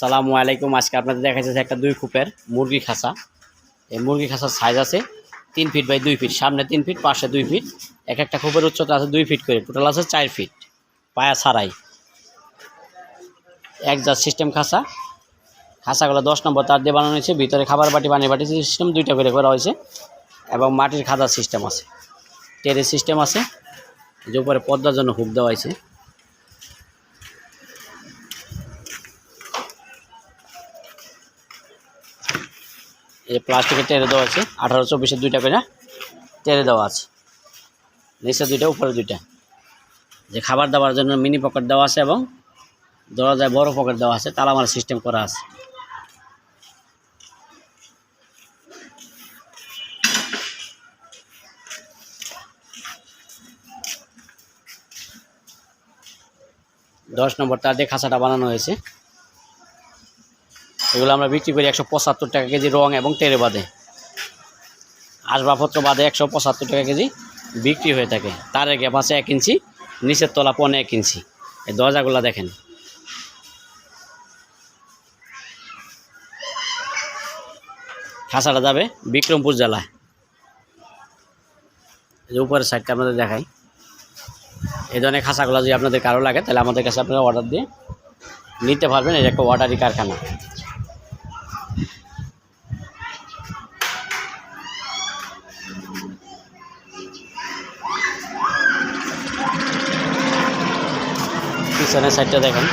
সালামু আলাইকুম। আজকে আপনাদের দেখা যাচ্ছে একটা দুই খুপের মুরগি খাসা। এই মুরগি খাসার সাইজ আছে তিন ফিট বাই দুই ফিট সামনে তিন ফিট পাশে দুই ফিট এক একটা খুপের উচ্চতা আছে দুই ফিট করে। টোটাল আছে চার ফিট পায়া ছাড়াই। এক জাত সিস্টেম খাসা। খাসাগুলো দশ নম্বর তার দিয়ে বানানো হয়েছে। ভিতরে খাবার বাটি পানির বাটি সিস্টেম দুইটা করে করা হয়েছে। এবং মাটির খাদার সিস্টেম আছে। টেরের সিস্টেম আছে। যে উপরে পদ্মার জন্য হুক দেওয়া হয়েছে। এই প্লাস্টিকের টেরে দেওয়া আছে, আঠারো চব্বিশের দুইটা করে টেরে দেওয়া আছে। নিচে দুইটা উপরে দুইটা। যে খাবার দাবার জন্য মিনি পকেট দেওয়া আছে এবং দরজায় বড় পকেট দেওয়া আছে, তালা মারার সিস্টেম করা আছে। দশ নম্বর তার দিয়ে খাঁচাটা বানানো হয়েছে। এগুলো আমরা বিক্রি করি একশো পঁচাত্তর টাকা কেজি রং এবং টেরে বাদে। আসবাবপত্র বাদে একশো পঁচাত্তর টাকা কেজি বিক্রি হয়ে থাকে। তারের গ্যাপ আছে এক ইঞ্চি, নিচের তলা পনে এক ইঞ্চি। এই দরজাগুলো দেখেন। খাসাটা যাবে বিক্রমপুর জেলায়। যে উপরের সাইডটা আপনাদের দেখাই। এই ধরনের খাসাগুলো যদি আপনাদের কারও লাগে, তাহলে আমাদের কাছে আপনারা অর্ডার দিয়ে নিতে পারবেন। এটা একটা অর্ডারি কারখানা। পিছনের সাইডটা দেখেন